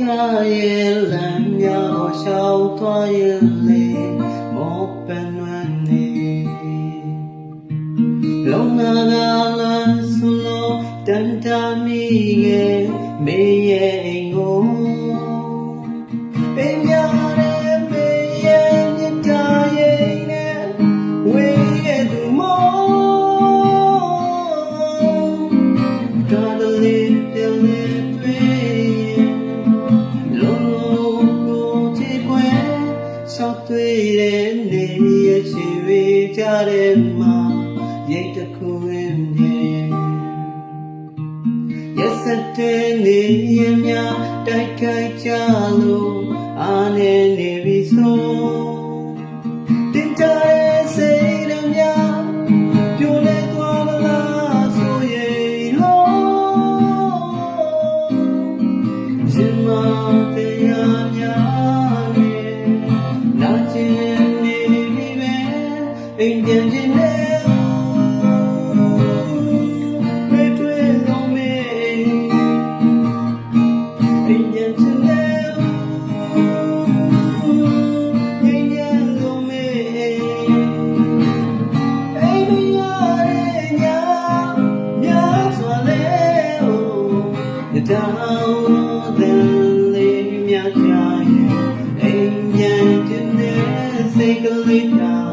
ရဲ့လမ်းများရှောက်သွားရဲ့လေမောပန်နွမ်းနေလုံးနာလာလာဆလိုတန်တာ ကြတဲ့မှာရိတ်တစ်ခုရင်းနေရက်စတဲ့နေရများတိုက်ခိုက်ကြလို့အားနေနေပြီဆိုတင်ကြရဲ့စိတ်တွေများပြိုလဲသွားမလားဆိုရင်ဟောရှင်မတရားများ အိမ်ပြန်ခြင်းနဲ့မေတွေ့တော့မေအိမ်ပြန်ခြင်းနဲ့အိမ်ပြန်တော့မေအိမ်မရတဲ့ညများစွာလဲ down the lane မြတ်ချာရဲ့အိမ်ပြန်ခြင်းနဲ့စိတ်ကလေးတောင်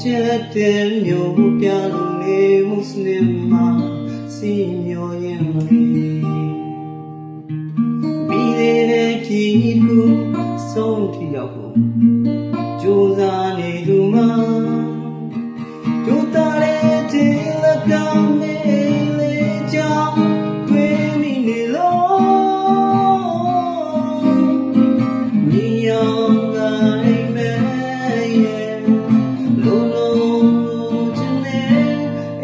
ချက်တဲ့မျိုးပြလို့နေမုစလင်မှာစီမျောရင်လေးပြီးတဲ့ခီးကူဆုံးထီရောက်ကိုကြိုးစားနေသူမှာ